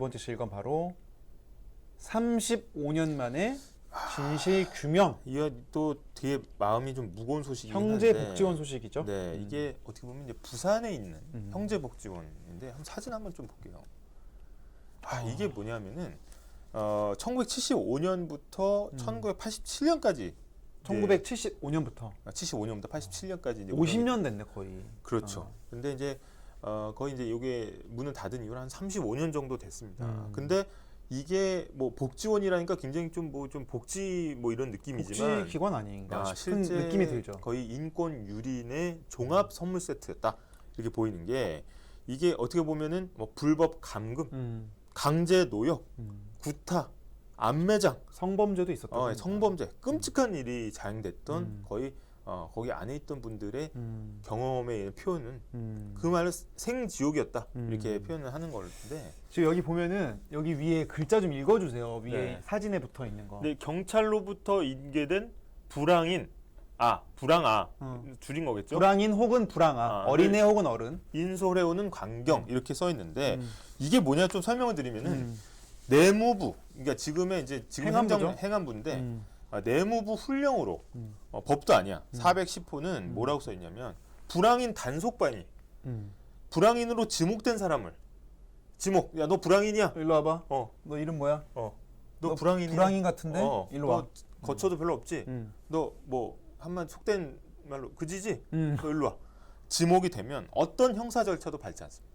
번째 실건 바로 35년 만에 진실 규명 이게 또 되게 마음이 좀 무거운 소식이긴 형제 한데 복지원 소식이죠. 네, 음. 이게 어떻게 보면 이제 부산에 있는 음. 형제 복지원인데 한번 사진 한번 좀 볼게요. 아, 아. 이게 뭐냐면은 어, 1975년부터 음. 1987년까지 1975년부터 75년부터 87년까지 이제 50년 됐네 거의. 그렇죠. 어. 근데 이제 어, 거의 이제 이게 문을 닫은 이후로 한 35년 정도 됐습니다. 음. 근데 이게 뭐 복지원이라니까 굉장히 좀뭐 좀 복지 뭐 이런 느낌이지만 복지 기관 아닌가 아, 실제 느낌이 들죠. 거의 인권 유린의 종합 선물 세트였다 이렇게 보이는 게 이게 어떻게 보면은 뭐 불법 감금, 음, 강제 노역, 음. 구타, 안매장, 성범죄도 있었다. 어, 성범죄, 끔찍한 일이 자행됐던 음. 거의 어, 거기 안에 있던 분들의 음, 경험의 표현은 음. 그 말을 생지옥이었다 음. 이렇게 표현을 하는 건데 지금 여기 보면은 여기 위에 글자 좀 읽어주세요. 위에 네. 사진에 붙어 있는 거. 근데 경찰로부터 인계된 불황인 아 불황아 어. 줄인 거겠죠? 불황인 혹은 불황아, 아, 어린애 혹은 어른. 인솔해오는 광경 이렇게 써 있는데 음. 이게 뭐냐 좀 설명을 드리면은 음. 내무부 그러니까 지금의 이제 지금 행안부죠? 행정 행안부인데 음. 아, 내무부 훈령으로 음. 어, 법도 아니야 음. 410호는 뭐라고 써 있냐면 불황인 단속반이 음. 불황인으로 지목된 사람을 지목 야 너 불황인이야 일로 와봐. 어어너 너 이름 뭐야? 불황인이야 불황인 같은데? 어, 일로 너 와. 거쳐도 별로 없지 음. 너뭐 한만 속된 말로 그지지 음. 너 일로 와 지목이 되면 어떤 형사 절차도 밟지 않습니다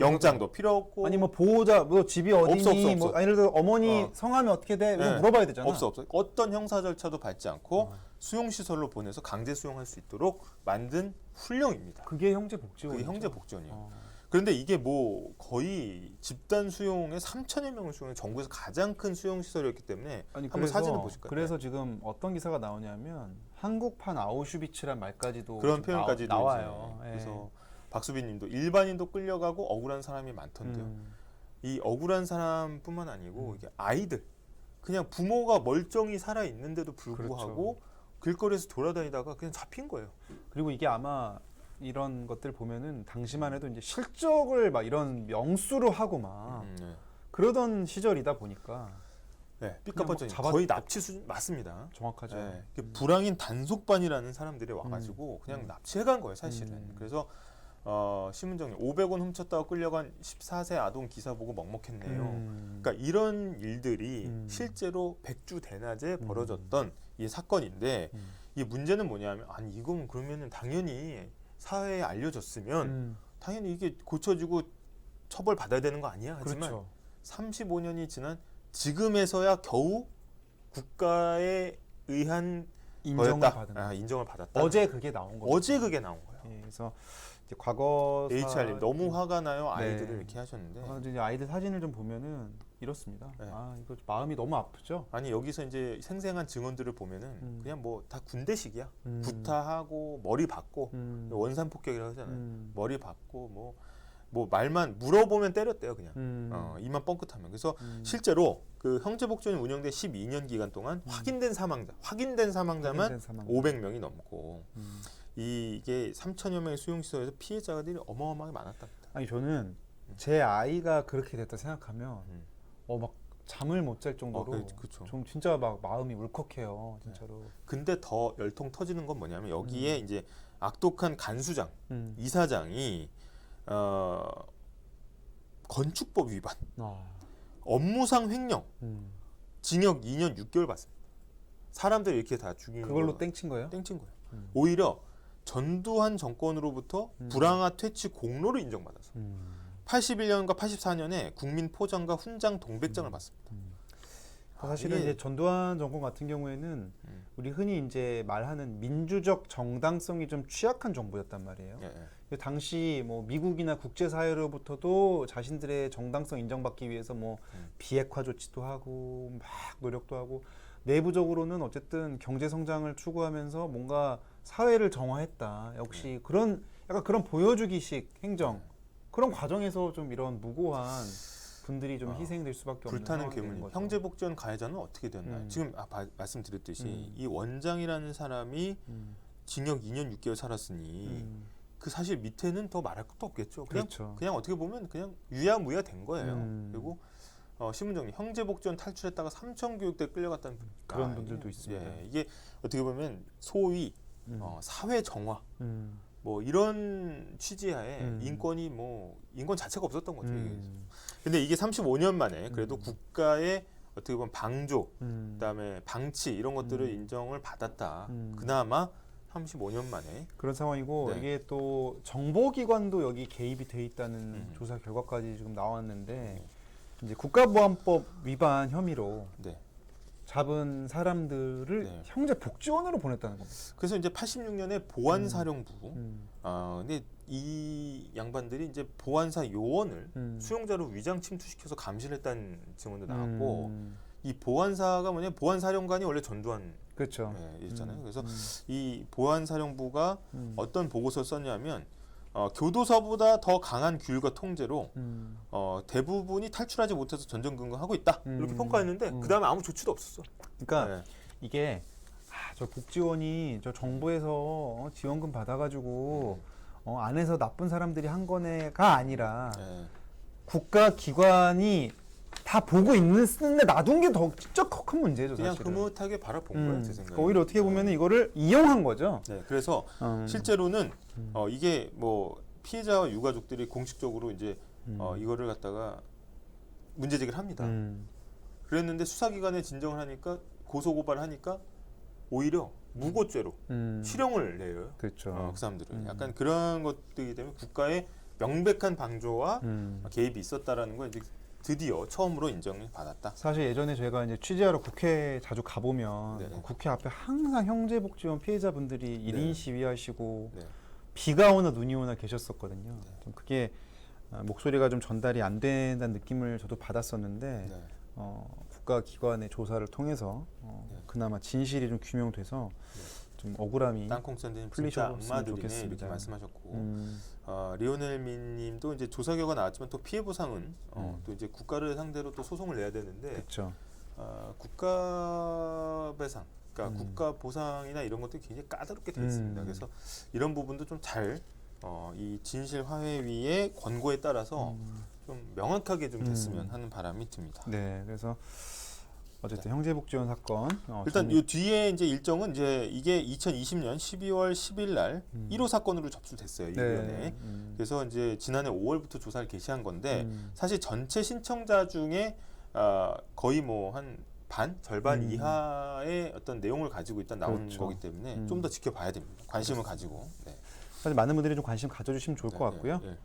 영장도 필요 없고 아니 뭐 보호자 뭐 집이 어디니 없어, 없어, 없어. 뭐 아니, 예를 들어 어머니 어. 성함이 어떻게 돼? 이거 네. 물어봐야 되잖아. 없어 없어 어떤 형사 절차도 밟지 않고 어. 수용 시설로 보내서 강제 수용할 수 있도록 만든 훈령입니다. 그게 형제 복지원. 그게 형제 복지원이에요. 어. 그런데 이게 뭐 거의 집단 수용에 3천여 명을 수용한 전국에서 가장 큰 수용 시설이었기 때문에 아니 한번 그래서 사진을 보실까요? 그래서 지금 어떤 기사가 나오냐면 한국판 아우슈비츠란 말까지도 그런 표현까지도 나와, 나와요. 이제 예. 그래서 박수빈님도 일반인도 끌려가고 억울한 사람이 많던데요. 음. 이 억울한 사람뿐만 아니고 음. 이게 아이들 그냥 부모가 멀쩡히 살아 있는데도 불구하고 그렇죠. 길거리에서 돌아다니다가 그냥 잡힌 거예요. 그리고 이게 아마 이런 것들 보면은 당시만 해도 이제 실적을 막 이런 명수로 하고 막 음, 네. 그러던 시절이다 보니까 네, 삐까뻔쩍 뭐 잡았- 거의 납치 수준 맞습니다. 정확하죠. 네, 이게 불황인 단속반이라는 사람들이 와가지고 그냥 음. 납치해간 거예요, 사실은. 음. 그래서 어, 신문정리 500원 훔쳤다고 끌려간 14세 아동 기사 보고 먹먹했네요. 음. 그러니까 이런 일들이 음. 실제로 백주 대낮에 음. 벌어졌던 이 사건인데 음. 이 문제는 뭐냐면 아니 이건 그러면은 당연히 사회에 알려졌으면 음. 당연히 이게 고쳐지고 처벌 받아야 되는 거 아니야? 하지만 그렇죠. 35년이 지난 지금에서야 겨우 국가에 의한 인정을 거였다. 받은 아, 거. 인정을 받았다. 어제 그게 나온 거죠. 어제 그게 나온 거예요. 예, 그래서 이제 과거 사- HR님 너무 화가 나요 아이들을 네. 이렇게 하셨는데 아, 이제 아이들 사진을 좀 보면은 이렇습니다. 네. 아 이거 마음이 너무 아프죠. 아니 여기서 이제 생생한 증언들을 보면은 음. 그냥 뭐 다 군대식이야 음. 구타하고 머리 받고 음. 원산 폭격이라고 하잖아요 음. 머리 받고 뭐뭐 말만 물어보면 때렸대요 그냥 음. 어, 이만 뻥끗하면 그래서 음. 실제로 그 형제복지원이 운영된 12년 기간 동안 확인된 사망자 확인된 사망자만 확인된 사망자. 500명이 넘고 음. 이게 3천여 명의 수용시설에서 피해자들이 어마어마하게 많았답니다. 아니 저는 제 아이가 그렇게 됐다 생각하면 음. 어막 잠을 못 잘 정도로 어, 그-. 좀 진짜 막 마음이 울컥해요 진짜로. 근데 더 열통 터지는 건 뭐냐면 여기에 이제 악독한 간수장, 음. 이사장이 어, 건축법 위반, 아. 업무상 횡령, 음. 징역 2년 6개월 받습니다. 사람들 이렇게 다 죽이는 그걸로 거 땡친 거예요? 땡친 거예요. 음. 오히려 전두환 정권으로부터 음. 불황아 퇴치 공로를 인정받아서 음. 81년과 84년에 국민 포장과 훈장 동백장을 받습니다. 아, 사실은 이게- 이제 전두환 정권 같은 경우에는 음. 우리 흔히 이제 말하는 민주적 정당성이 좀 취약한 정부였단 말이에요. 예, 예. 그 당시 뭐 미국이나 국제 사회로부터도 자신들의 정당성 인정받기 위해서 뭐 음. 비핵화 조치도 하고 막 노력도 하고 내부적으로는 어쨌든 경제 성장을 추구하면서 뭔가 사회를 정화했다. 역시 네. 그런 약간 그런 보여주기식 행정 그런 과정에서 좀 이런 무고한 분들이 좀 아, 희생될 수밖에 없는 불타는 괴물. 거죠. 형제 복지원 가해자는 어떻게 됐나요? 음. 지금 아, 바- 말씀드렸듯이 음. 이 원장이라는 사람이 음, 징역 2년 6개월 살았으니 음, 그 사실 밑에는 더 말할 것도 없겠죠. 그냥 그렇죠. 그냥 어떻게 보면 그냥 유야무야 된 거예요. 음. 그리고 어, 신문정리 형제복지원 탈출했다가 삼천교육대 끌려갔다는 그런 아, 분들도 예, 있습니다. 예, 이게 어떻게 보면 소위 음. 어, 사회 정화 음. 뭐 이런 취지하에 음. 인권이 뭐 인권 자체가 없었던 거죠. 이게. 음. 근데 이게 35년 만에 그래도 음. 국가의 어떻게 보면 방조, 음. 그다음에 방치 이런 것들을 음. 인정을 받았다. 음. 그나마 35년 만에 그런 상황이고 네. 이게 또 정보기관도 여기 개입이 돼 있다는 음. 조사 결과까지 지금 나왔는데 네. 이제 국가보안법 위반 혐의로 네. 잡은 사람들을 네. 형제 복지원으로 보냈다는 겁니다. 그래서 이제 86년에 보안사령부 음. 아 근데 이 양반들이 이제 보안사 요원을 음. 수용자로 위장 침투시켜서 감시를 했다는 증언도 나왔고 음. 이 보안사가 뭐냐 보안사령관이 원래 전두환 그렇죠. 예, 있잖아요. 음. 그래서 음. 이 보안사령부가 음. 어떤 보고서를 썼냐면 어, 교도소보다 더 강한 규율과 통제로 음. 어, 대부분이 탈출하지 못해서 전전긍긍하고 있다 이렇게 음. 평가했는데 음. 그 다음에 아무 조치도 없었어. 그러니까 네. 이게 아, 저 복지원이 저 정부에서 어, 지원금 받아가지고 어, 안에서 나쁜 사람들이 한 거네가 아니라 네. 국가 기관이 다 보고 있는 쓰는데 놔둔 게 더 진짜 큰 문제죠 그냥 사실은. 흐뭇하게 바라본 음, 거예요, 제 생각에. 그러니까 오히려 어떻게 보면 이거를 이용한 거죠. 네, 그래서 음. 실제로는 음. 어, 이게 뭐 피해자와 유가족들이 공식적으로 이제 음. 어, 이거를 갖다가 문제 제기를 합니다. 음. 그랬는데 수사기관에 진정을 하니까 고소 고발을 하니까 오히려 무고죄로 음. 실형을 내요. 그렇죠. 어, 그 사람들은 음. 약간 그런 것들이기 때문에 국가의 명백한 방조와 음. 개입이 있었다라는 걸 이제 드디어 처음으로 인정을 받았다. 사실 예전에 제가 이제 취재하러 국회 자주 가보면 네. 어, 국회 앞에 항상 형제복지원 피해자분들이 일 1인 네. 시위하시고 네. 비가 오나 눈이 오나 계셨었거든요. 네. 좀 그게 어, 목소리가 좀 전달이 안 된다는 느낌을 저도 받았었는데 네. 어, 국가 기관의 조사를 통해서 어, 네. 그나마 진실이 좀 규명돼서 좀 억울함이 땅콩 샌드님 진짜 풀리셨으면 악마들이네 좋겠습니다. 이렇게 말씀하셨고 음, 어, 리오넬 민님도 이제 조사 결과 나왔지만 또 피해 보상은 어, 음. 또 이제 국가를 상대로 또 소송을 내야 되는데 그렇죠. 어, 국가 배상, 그러니까 음. 국가 보상이나 이런 것들이 굉장히 까다롭게 되어 있습니다. 음. 그래서 이런 부분도 좀 잘 어, 이 진실 화해위의 권고에 따라서 음, 좀 명확하게 좀 음. 됐으면 하는 바람이 듭니다. 네, 그래서 어쨌든 형제복 지원 사건 어, 네. 일단 이 뒤에 이제 일정은 이제 이게 2020년 12월 10일 날 음. 1호 사건으로 접수됐어요. 이 네. 음, 그래서 이제 지난해 5월부터 조사를 개시한 건데 음, 사실 전체 신청자 중에 어, 거의 뭐한 반 절반 음. 이하의 어떤 내용을 가지고 일단 나오는 그렇죠. 거기 때문에 음. 좀더 지켜봐야 됩니다. 관심을 가지고. 네. 사실 많은 분들이 좀 관심 가져주시면 좋을 것 네, 같고요. 네, 네.